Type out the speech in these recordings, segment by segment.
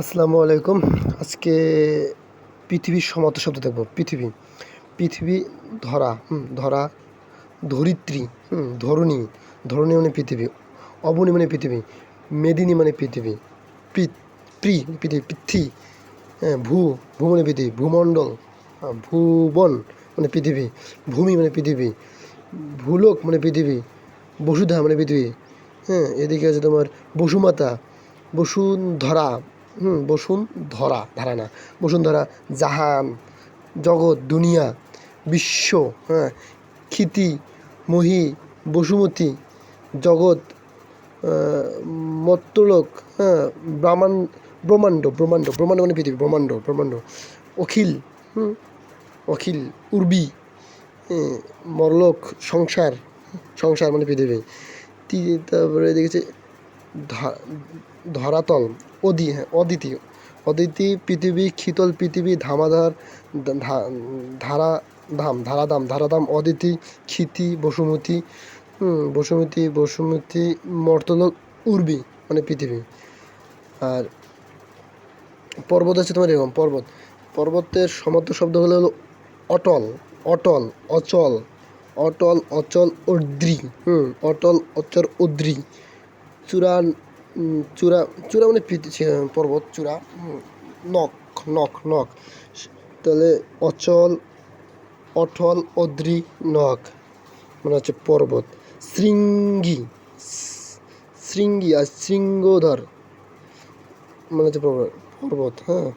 আসসালামু আলাইকুম। আজকে পৃথিবীর সমার্থ শব্দ দেখব। পৃথিবী পৃথিবী ধরা ধরা, ধরিত্রী ধরণী ধরণী মানে পৃথিবী, অবনী মানে পৃথিবী, মেদিনী মানে পৃথিবী, পৃ পৃথিবী, পৃথ্বী হ্যাঁ ভূ ভূ মানে পৃথিবী, ভূমণ্ডল ভুবন মানে পৃথিবী, ভূমি মানে পৃথিবী, ভূলোক মানে পৃথিবী বসুধা মানে পৃথিবী হ্যাঁ এদিকে আছে তোমার বসুমাতা, বসুন্ধরা হুম বসুন্ধরা ধারা না বসুন্ধরা জাহান, জগৎ, দুনিয়া, বিশ্ব হ্যাঁ ক্ষিতি, মহি, বসুমতী, জগৎ মত্তলোক হ্যাঁ ব্রাহ্মাণ, ব্রহ্মাণ্ড ব্রহ্মাণ্ড ব্রহ্মাণ্ড মানে পৃথিবী, ব্রহ্মাণ্ড ব্রহ্মাণ্ড। অখিল, হুম, অখিল, উর্বি মরলোক, সংসার সংসার মানে পৃথিবী। তারপরে দেখেছি ধরাতল অদি অদিতি অদিতি পৃথিবী শীতল পৃথিবী, ধামাধার ধারা, ধাম ধারাধাম ধারাধাম অদিতি, ক্ষিতি, বসুমতী বসুমতী বসুমতী মর্তলোক উর্বি মানে পৃথিবী। আর পর্বত আছে তোমার এরকম, পর্বত। পর্বতের সমার্থ শব্দ হলো হলো অটল অটল, অচল অটল, অচল অদ্রি হুম, অটল, অচল অদ্রি চূড়া চূড়া চূড়া মানে পর্বত, চূড়া নখ নখ নখ। তাহলে অচল অটল অদ্রি, নখ মানে হচ্ছে পর্বত। শৃঙ্গি শৃঙ্গি আর শৃঙ্গধর মানে হচ্ছে পর্বত পর্বত হ্যাঁ।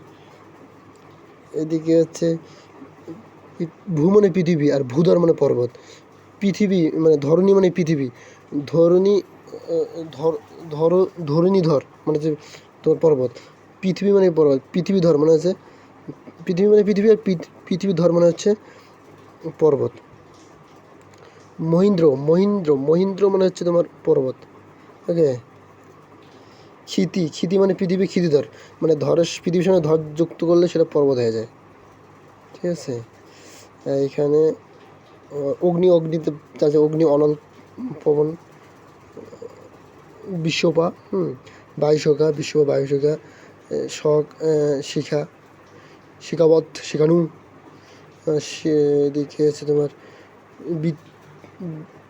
এদিকে হচ্ছে ভূ মানে পৃথিবী আর ভূধর মানে পর্বত। পৃথিবী মানে ধরণী মানে পৃথিবী। ধরণী ধর ধর ধরণীধর মানে যে তোমার পর্বত। পৃথিবী মানে পর্বত, পৃথিবী ধর মানে হচ্ছে, পৃথিবী মানে পৃথিবী আর পৃথিবী ধর মানে হচ্ছে পর্বত। মহিন্দ্র মহিন্দ্র মহিন্দ্র মানে হচ্ছে তোমার পর্বত। ওকে? ক্ষিতি ক্ষিতি মানে পৃথিবী ক্ষিতিধর মানে ধরের পৃথিবীর সঙ্গে ধর যুক্ত করলে সেটা পর্বত হয়ে যায়। ঠিক আছে? এইখানে অগ্নি, অগ্নিতে অগ্নি অনল পবন। বিশ্বপা হুম বায়ুশোকা বিশ্বপা বায়ুশোকা আহ, শিখা শিখাবত শিখানু এদিকে আছে তোমার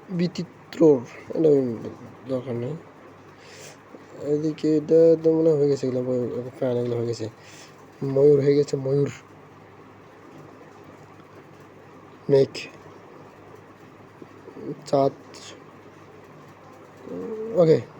বিচিত্র দরকার নেই। এদিকে এটা তো মনে হয় হয়ে গেছে এগুলো প্রাণ এগুলো হয়ে গেছে। ময়ূর হয়ে গেছে ময়ূর। মেঘ। চাঁদ। ওকে।